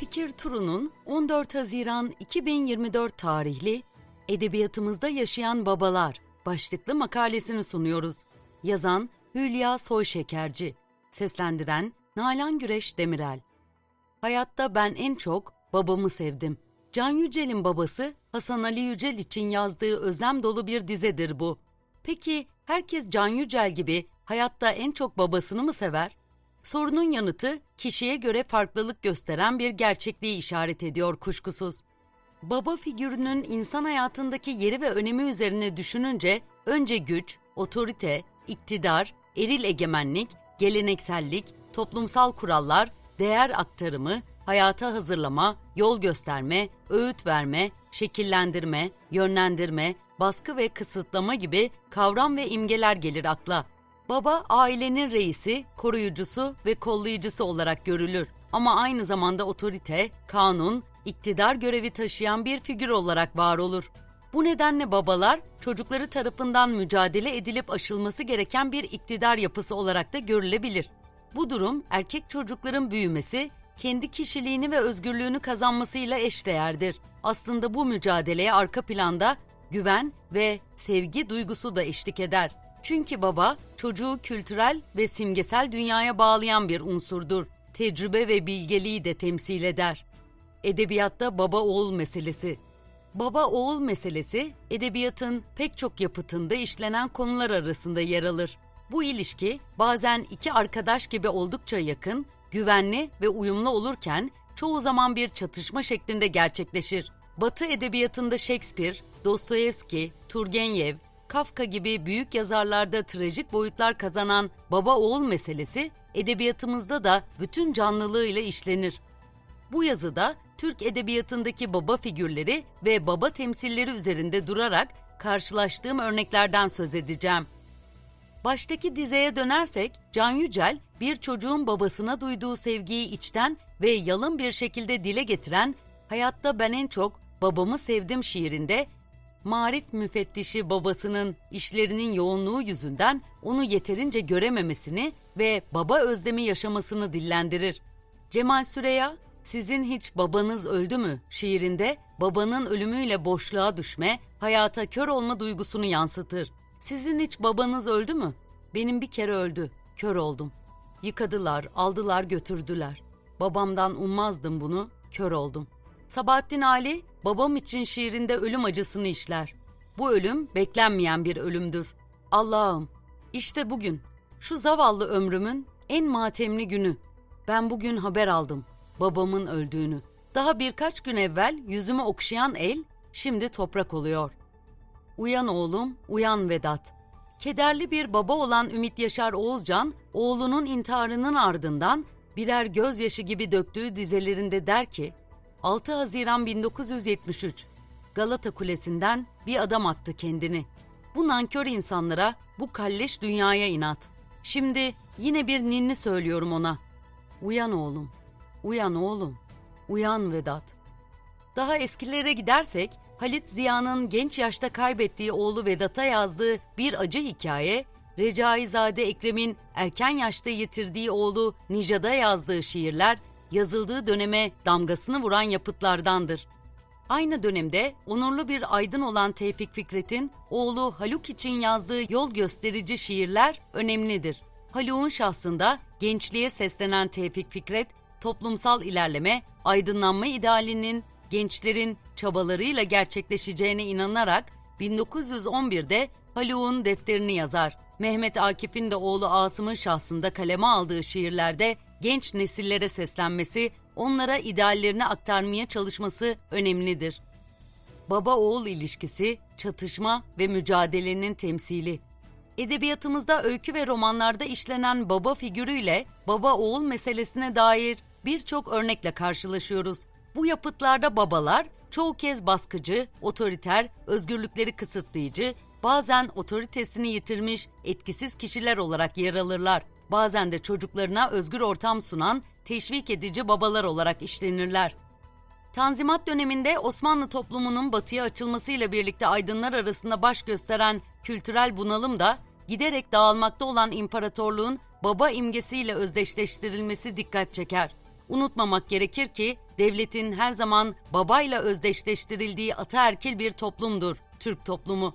Fikir Turu'nun 14 Haziran 2024 tarihli Edebiyatımızda Yaşayan Babalar başlıklı makalesini sunuyoruz. Yazan Hülya Soyşekerci, seslendiren Nalan Güreş Demirel. Hayatta ben en çok babamı sevdim. Can Yücel'in babası Hasan Ali Yücel için yazdığı özlem dolu bir dizedir bu. Peki herkes Can Yücel gibi hayatta en çok babasını mı sever? Sorunun yanıtı kişiye göre farklılık gösteren bir gerçekliği işaret ediyor kuşkusuz. Baba figürünün insan hayatındaki yeri ve önemi üzerine düşününce önce güç, otorite, iktidar, eril egemenlik, geleneksellik, toplumsal kurallar, değer aktarımı, hayata hazırlama, yol gösterme, öğüt verme, şekillendirme, yönlendirme, baskı ve kısıtlama gibi kavram ve imgeler gelir akla. Baba ailenin reisi, koruyucusu ve kollayıcısı olarak görülür ama aynı zamanda otorite, kanun, iktidar görevi taşıyan bir figür olarak var olur. Bu nedenle babalar çocukları tarafından mücadele edilip aşılması gereken bir iktidar yapısı olarak da görülebilir. Bu durum erkek çocukların büyümesi, kendi kişiliğini ve özgürlüğünü kazanmasıyla eşdeğerdir. Aslında bu mücadeleye arka planda güven ve sevgi duygusu da eşlik eder. Çünkü baba çocuğu kültürel ve simgesel dünyaya bağlayan bir unsurdur. Tecrübe ve bilgeliği de temsil eder. Edebiyatta baba oğul meselesi. Baba oğul meselesi edebiyatın pek çok yapıtında işlenen konular arasında yer alır. Bu ilişki bazen iki arkadaş gibi oldukça yakın, güvenli ve uyumlu olurken çoğu zaman bir çatışma şeklinde gerçekleşir. Batı edebiyatında Shakespeare, Dostoyevski, Turgenev, Kafka gibi büyük yazarlarda trajik boyutlar kazanan baba oğul meselesi edebiyatımızda da bütün canlılığıyla işlenir. Bu yazıda Türk edebiyatındaki baba figürleri ve baba temsilleri üzerinde durarak karşılaştığım örneklerden söz edeceğim. Baştaki dizeye dönersek Can Yücel bir çocuğun babasına duyduğu sevgiyi içten ve yalın bir şekilde dile getiren Hayatta Ben En Çok Babamı Sevdim şiirinde marif müfettişi babasının işlerinin yoğunluğu yüzünden onu yeterince görememesini ve baba özlemi yaşamasını dillendirir. Cemal Süreya, Sizin hiç babanız öldü mü şiirinde babanın ölümüyle boşluğa düşme, hayata kör olma duygusunu yansıtır. Sizin hiç babanız öldü mü? Benim bir kere öldü, kör oldum. Yıkadılar, aldılar götürdüler. Babamdan ummazdım bunu, kör oldum. Sabahattin Ali, babam için şiirinde ölüm acısını işler. Bu ölüm beklenmeyen bir ölümdür. Allah'ım, işte bugün, şu zavallı ömrümün en matemli günü. Ben bugün haber aldım babamın öldüğünü. Daha birkaç gün evvel yüzümü okşayan el şimdi toprak oluyor. Uyan oğlum, uyan Vedat. Kederli bir baba olan Ümit Yaşar Oğuzcan, oğlunun intiharının ardından birer gözyaşı gibi döktüğü dizelerinde der ki, 6 Haziran 1973, Galata Kulesi'nden bir adam attı kendini. Bu nankör insanlara, bu kalleş dünyaya inat. Şimdi yine bir ninni söylüyorum ona. Uyan oğlum, Uyan oğlum, uyan Vedat. Daha eskilere gidersek Halit Ziya'nın genç yaşta kaybettiği oğlu Vedat'a yazdığı bir acı hikaye, Recaizade Ekrem'in erken yaşta yitirdiği oğlu Nijad'a yazdığı şiirler, yazıldığı döneme damgasını vuran yapıtlardandır. Aynı dönemde onurlu bir aydın olan Tevfik Fikret'in oğlu Haluk için yazdığı yol gösterici şiirler önemlidir. Haluk'un şahsında gençliğe seslenen Tevfik Fikret, toplumsal ilerleme, aydınlanma idealinin gençlerin çabalarıyla gerçekleşeceğine inanarak 1911'de Haluk'un defterini yazar. Mehmet Akif'in de oğlu Asım'ın şahsında kaleme aldığı şiirlerde genç nesillere seslenmesi, onlara ideallerini aktarmaya çalışması önemlidir. Baba-oğul ilişkisi, çatışma ve mücadelenin temsili. Edebiyatımızda öykü ve romanlarda işlenen baba figürüyle baba-oğul meselesine dair birçok örnekle karşılaşıyoruz. Bu yapıtlarda babalar çoğu kez baskıcı, otoriter, özgürlükleri kısıtlayıcı, bazen otoritesini yitirmiş, etkisiz kişiler olarak yer alırlar. Bazen de çocuklarına özgür ortam sunan, teşvik edici babalar olarak işlenirler. Tanzimat döneminde Osmanlı toplumunun batıya açılmasıyla birlikte aydınlar arasında baş gösteren kültürel bunalım da giderek dağılmakta olan imparatorluğun baba imgesiyle özdeşleştirilmesi dikkat çeker. Unutmamak gerekir ki devletin her zaman babayla özdeşleştirildiği ataerkil bir toplumdur Türk toplumu.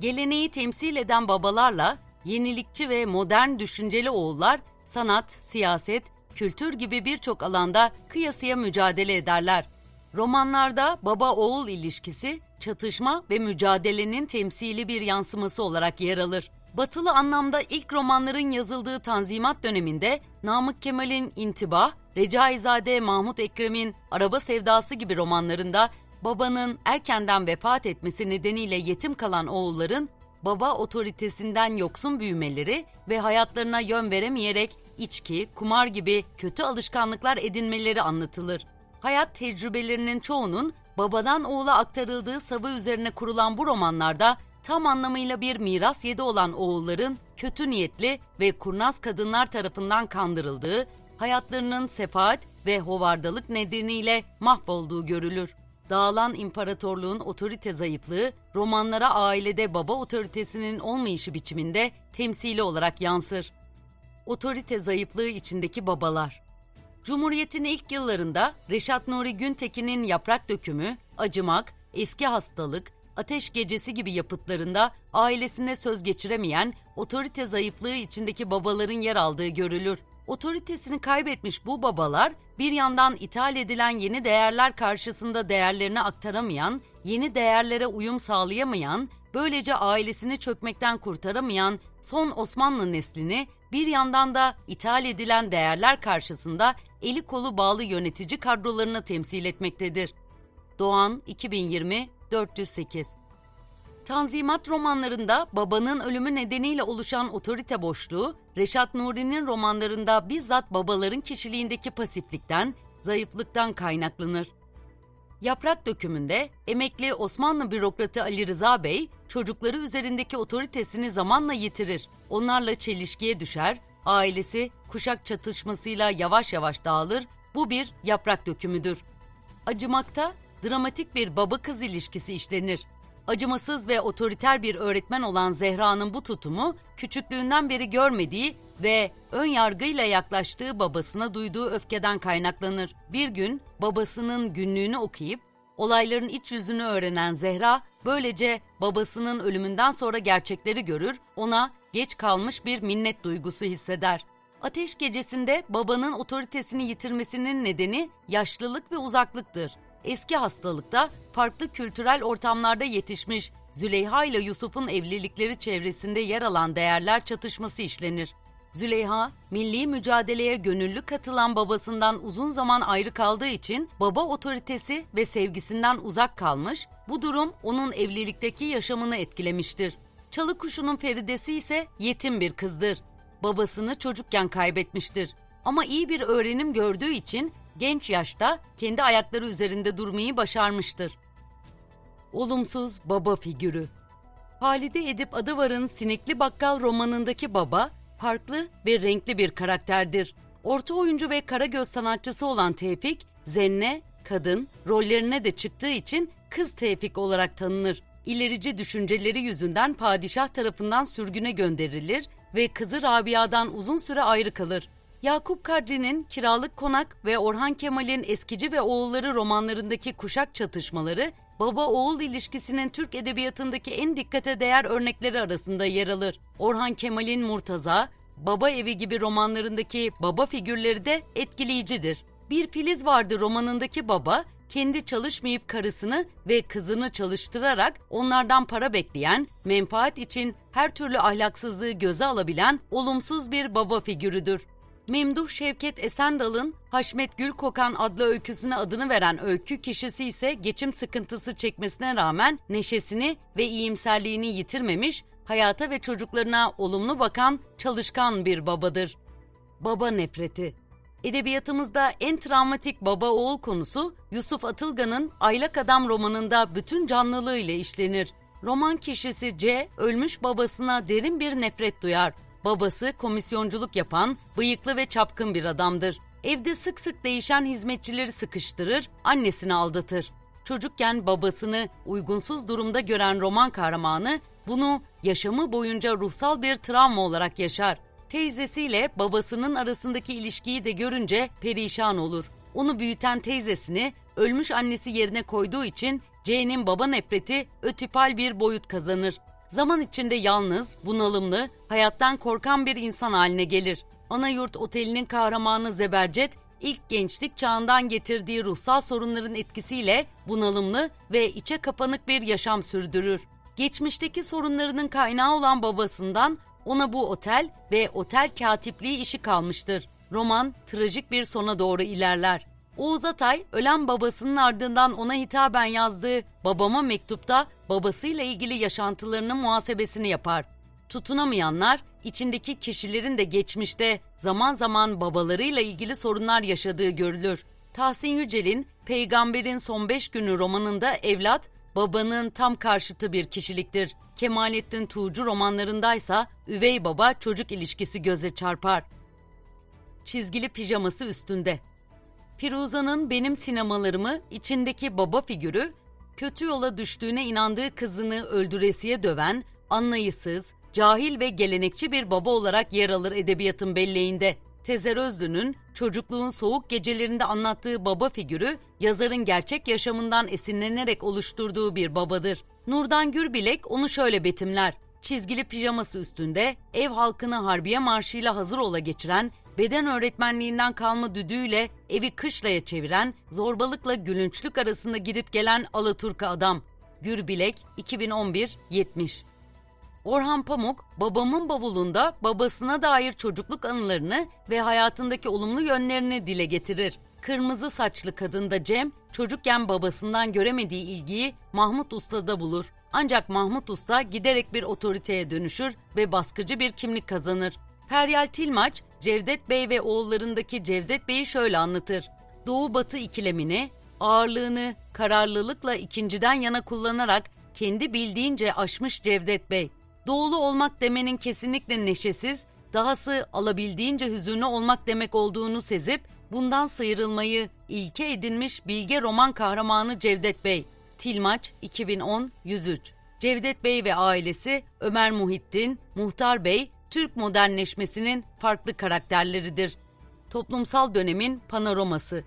Geleneği temsil eden babalarla yenilikçi ve modern düşünceli oğullar sanat, siyaset, kültür gibi birçok alanda kıyasıya mücadele ederler. Romanlarda baba-oğul ilişkisi, çatışma ve mücadelenin temsili bir yansıması olarak yer alır. Batılı anlamda ilk romanların yazıldığı Tanzimat döneminde Namık Kemal'in İntibah, Recaizade Mahmut Ekrem'in Araba Sevdası gibi romanlarında babanın erkenden vefat etmesi nedeniyle yetim kalan oğulların baba otoritesinden yoksun büyümeleri ve hayatlarına yön veremeyerek içki, kumar gibi kötü alışkanlıklar edinmeleri anlatılır. Hayat tecrübelerinin çoğunun babadan oğula aktarıldığı savı üzerine kurulan bu romanlarda tam anlamıyla bir miras yedi olan oğulların kötü niyetli ve kurnaz kadınlar tarafından kandırıldığı, hayatlarının sefaat ve hovardalık nedeniyle mahvolduğu görülür. Dağılan imparatorluğun otorite zayıflığı, romanlara ailede baba otoritesinin olmayışı biçiminde temsili olarak yansır. Otorite zayıflığı içindeki babalar Cumhuriyet'in ilk yıllarında Reşat Nuri Güntekin'in Yaprak Dökümü, Acımak, Eski Hastalık, Ateş Gecesi gibi yapıtlarında ailesine söz geçiremeyen, otorite zayıflığı içindeki babaların yer aldığı görülür. Otoritesini kaybetmiş bu babalar bir yandan ithal edilen yeni değerler karşısında değerlerini aktaramayan, yeni değerlere uyum sağlayamayan, böylece ailesini çökmekten kurtaramayan son Osmanlı neslini bir yandan da ithal edilen değerler karşısında eli kolu bağlı yönetici kadrolarını temsil etmektedir. Doğan 2020 408 Tanzimat romanlarında babanın ölümü nedeniyle oluşan otorite boşluğu, Reşat Nuri'nin romanlarında bizzat babaların kişiliğindeki pasiflikten, zayıflıktan kaynaklanır. Yaprak dökümünde emekli Osmanlı bürokratı Ali Rıza Bey, çocukları üzerindeki otoritesini zamanla yitirir. Onlarla çelişkiye düşer, ailesi kuşak çatışmasıyla yavaş yavaş dağılır, bu bir yaprak dökümüdür. Acımakta dramatik bir baba kız ilişkisi işlenir. Acımasız ve otoriter bir öğretmen olan Zehra'nın bu tutumu küçüklüğünden beri görmediği ve ön yargıyla yaklaştığı babasına duyduğu öfkeden kaynaklanır. Bir gün babasının günlüğünü okuyup olayların iç yüzünü öğrenen Zehra böylece babasının ölümünden sonra gerçekleri görür, ona geç kalmış bir minnet duygusu hisseder. Ateş gecesinde babanın otoritesini yitirmesinin nedeni yaşlılık ve uzaklıktır eski hastalıkta farklı kültürel ortamlarda yetişmiş Züleyha ile Yusuf'un evlilikleri çevresinde yer alan değerler çatışması işlenir. Züleyha, milli mücadeleye gönüllü katılan babasından uzun zaman ayrı kaldığı için baba otoritesi ve sevgisinden uzak kalmış, bu durum onun evlilikteki yaşamını etkilemiştir. Çalı kuşunun Feridesi ise yetim bir kızdır. Babasını çocukken kaybetmiştir. Ama iyi bir öğrenim gördüğü için genç yaşta kendi ayakları üzerinde durmayı başarmıştır. Olumsuz baba figürü Halide Edip Adıvar'ın Sinekli Bakkal romanındaki baba, farklı ve renkli bir karakterdir. Orta oyuncu ve karagöz sanatçısı olan Tevfik, zenne, kadın rollerine de çıktığı için kız Tevfik olarak tanınır. İlerici düşünceleri yüzünden padişah tarafından sürgüne gönderilir ve kızı Rabia'dan uzun süre ayrı kalır. Yakup Kadri'nin Kiralık Konak ve Orhan Kemal'in Eskici ve Oğulları romanlarındaki kuşak çatışmaları, baba-oğul ilişkisinin Türk edebiyatındaki en dikkate değer örnekleri arasında yer alır. Orhan Kemal'in Murtaza, Baba Evi gibi romanlarındaki baba figürleri de etkileyicidir. Bir Filiz vardı romanındaki baba, kendi çalışmayıp karısını ve kızını çalıştırarak onlardan para bekleyen, menfaat için her türlü ahlaksızlığı göze alabilen olumsuz bir baba figürüdür. Memduh Şevket Esendal'ın Haşmet Gül Kokan adlı öyküsüne adını veren öykü kişisi ise geçim sıkıntısı çekmesine rağmen neşesini ve iyimserliğini yitirmemiş, hayata ve çocuklarına olumlu bakan çalışkan bir babadır. Baba nefreti Edebiyatımızda en travmatik baba oğul konusu Yusuf Atılgan'ın Aylak Adam romanında bütün canlılığıyla işlenir. Roman kişisi C, ölmüş babasına derin bir nefret duyar Babası komisyonculuk yapan, bıyıklı ve çapkın bir adamdır. Evde sık sık değişen hizmetçileri sıkıştırır, annesini aldatır. Çocukken babasını uygunsuz durumda gören roman kahramanı bunu yaşamı boyunca ruhsal bir travma olarak yaşar. Teyzesiyle babasının arasındaki ilişkiyi de görünce perişan olur. Onu büyüten teyzesini ölmüş annesi yerine koyduğu için C'nin baba nefreti ötipal bir boyut kazanır. Zaman içinde yalnız, bunalımlı, hayattan korkan bir insan haline gelir. Anayurt Oteli'nin kahramanı Zebercet, ilk gençlik çağından getirdiği ruhsal sorunların etkisiyle bunalımlı ve içe kapanık bir yaşam sürdürür. Geçmişteki sorunlarının kaynağı olan babasından ona bu otel ve otel katipliği işi kalmıştır. Roman trajik bir sona doğru ilerler. Oğuz Atay ölen babasının ardından ona hitaben yazdığı babama mektupta babasıyla ilgili yaşantılarının muhasebesini yapar. Tutunamayanlar içindeki kişilerin de geçmişte zaman zaman babalarıyla ilgili sorunlar yaşadığı görülür. Tahsin Yücel'in Peygamberin Son Beş Günü romanında evlat, babanın tam karşıtı bir kişiliktir. Kemalettin Tuğcu romanlarındaysa üvey baba çocuk ilişkisi göze çarpar. Çizgili pijaması üstünde. Firuza'nın benim sinemalarımı içindeki baba figürü, kötü yola düştüğüne inandığı kızını öldüresiye döven, anlayışsız, cahil ve gelenekçi bir baba olarak yer alır edebiyatın belleğinde. Tezer Özlü'nün çocukluğun soğuk gecelerinde anlattığı baba figürü, yazarın gerçek yaşamından esinlenerek oluşturduğu bir babadır. Nurdan Gürbilek onu şöyle betimler. Çizgili pijaması üstünde ev halkını Harbiye Marşı'yla hazır ola geçiren, beden öğretmenliğinden kalma düdüğüyle evi kışlaya çeviren, zorbalıkla gülünçlük arasında gidip gelen Alaturka adam. Gürbilek 2011-70 Orhan Pamuk, babamın bavulunda babasına dair çocukluk anılarını ve hayatındaki olumlu yönlerini dile getirir. Kırmızı saçlı kadında Cem, çocukken babasından göremediği ilgiyi Mahmut Usta'da bulur. Ancak Mahmut Usta giderek bir otoriteye dönüşür ve baskıcı bir kimlik kazanır. Feryal Tilmaç, Cevdet Bey ve oğullarındaki Cevdet Bey'i şöyle anlatır. Doğu-batı ikilemini, ağırlığını kararlılıkla ikinciden yana kullanarak kendi bildiğince aşmış Cevdet Bey. Doğulu olmak demenin kesinlikle neşesiz, dahası alabildiğince hüzünlü olmak demek olduğunu sezip bundan sıyrılmayı ilke edinmiş bilge roman kahramanı Cevdet Bey. Tilmaç 2010-103 Cevdet Bey ve ailesi Ömer Muhittin, Muhtar Bey, Türk modernleşmesinin farklı karakterleridir. Toplumsal dönemin panoraması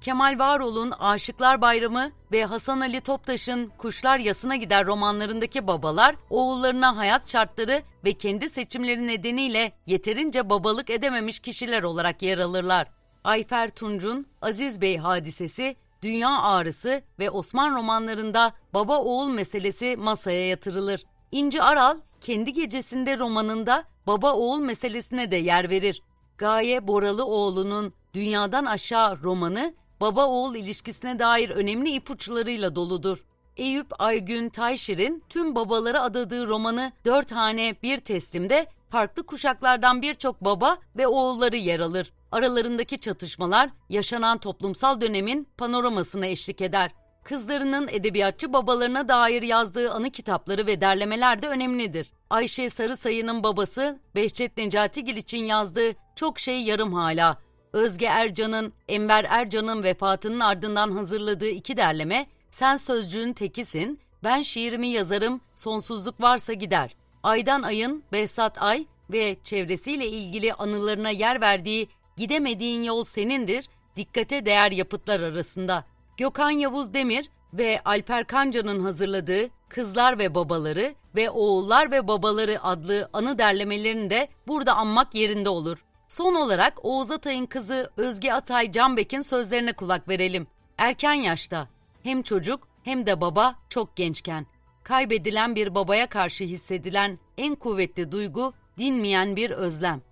Kemal Varol'un Aşıklar Bayramı ve Hasan Ali Toptaş'ın Kuşlar Yasına Gider romanlarındaki babalar oğullarına hayat şartları ve kendi seçimleri nedeniyle yeterince babalık edememiş kişiler olarak yer alırlar. Ayfer Tunç'un Aziz Bey hadisesi, Dünya Ağrısı ve Osman romanlarında baba oğul meselesi masaya yatırılır. İnci Aral kendi gecesinde romanında baba oğul meselesine de yer verir. Gaye Boralıoğlu'nun Dünyadan Aşağı romanı baba oğul ilişkisine dair önemli ipuçlarıyla doludur. Eyüp Aygün Tayşir'in tüm babalara adadığı romanı Dört Hane Bir Teslim'de farklı kuşaklardan birçok baba ve oğulları yer alır. Aralarındaki çatışmalar yaşanan toplumsal dönemin panoramasına eşlik eder. Kızlarının edebiyatçı babalarına dair yazdığı anı kitapları ve derlemeler de önemlidir. Ayşe Sarısayı'nın babası Behçet Necatigil için yazdığı Çok Şey Yarım Hala, Özge Ercan'ın, Enver Ercan'ın vefatının ardından hazırladığı iki derleme Sen Sözcüğün Tekisin, Ben Şiirimi Yazarım, Sonsuzluk Varsa Gider. Aydan Ay'ın Behzat Ay ve çevresiyle ilgili anılarına yer verdiği Gidemediğin Yol Senindir, dikkate değer yapıtlar arasında. Gökhan Yavuz Demir ve Alper Kanca'nın hazırladığı Kızlar ve Babaları ve Oğullar ve Babaları adlı anı derlemelerini de burada anmak yerinde olur. Son olarak Oğuz Atay'ın kızı Özge Atay Canbek'in sözlerine kulak verelim. Erken yaşta hem çocuk hem de baba çok gençken kaybedilen bir babaya karşı hissedilen en kuvvetli duygu dinmeyen bir özlem.